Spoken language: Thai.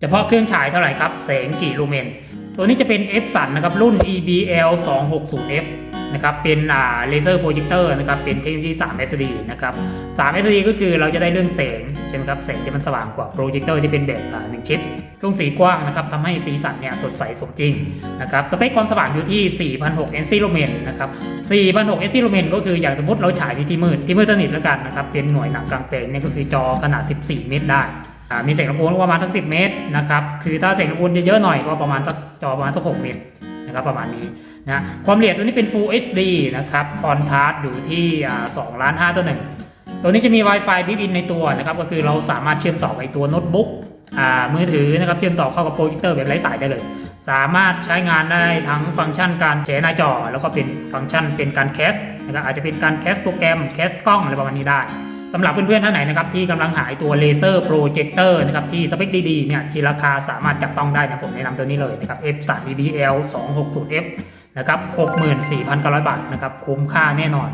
เฉพาะเครื่องฉายเท่าไหร่ครับแสงกี่ลูเมน ตัวนี้จะเป็น F สันนะครับรุ่น EBL 260F นะครับเป็นอ่าเลเซอร์โปรเจคเตอร์นะครับเป็นเทคโนโลยี3 SD นะครับ3 SD ก็คือเราจะได้เรื่องแสงใช่ไหมครับแสงที่มันสว่างกว่าโปรเจคเตอร์ที่เป็นแบบอ่าหนึ่งชิปช่วงสีกว้างนะครับทำให้สีสันเนี่ยสดใสสมจริงนะครับสเปคความสว่างอยู่ที่ 4,600 NC ลูเมนนะครับ4,600 NC ลูเมนก็คืออย่างสมมติเราฉายที่ที่มืดที่มืดสนิทแล้วกันนะครับเป็นหน่วยหนังกลางแปลงเนี่ยก็คือจอขนาด 14 เมตรได้ มีแสงรบกวนประมาณทั้ง10เมตรนะครับคือถ้าแสงรบกวนเยอะๆหน่อยก็ประมาณสักจอประมาณสัก6เมตรนะครับประมาณนี้นะความละเอียดตัวนี้เป็น Full HD นะครับคอนทราสต์อยู่ที่อ่า2ล้าน5ต่อหนึ่งตัวนี้จะมี Wi-Fi built in ในตัวนะครับก็คือเราสามารถเชื่อมต่อไปตัวโน้ตบุ๊กมือถือนะครับเชื่อมต่อเข้ากับโปรเจคเตอร์แบบไร้สายได้เลย สามารถใช้งานได้ทั้งฟังก์ชันการแชร์หน้าจอ แล้วก็เป็นฟังก์ชันเป็นการแคสนะครับอาจจะเป็นการแคสโปรแกรมแคสกล้องอะไรประมาณนี้ได้ สำหรับเพื่อนๆท่านไหนนะครับที่กำลังหายตัวเลเซอร์โปรเจคเตอร์นะครับที่สเปคดีๆเนี่ยที่ราคาสามารถจับต้องได้นะผมแนะนำตัวนี้เลยนะครับ F 3 EBL 260F นะครับ 64,900 บาทนะครับคุ้มค่าแน่นอน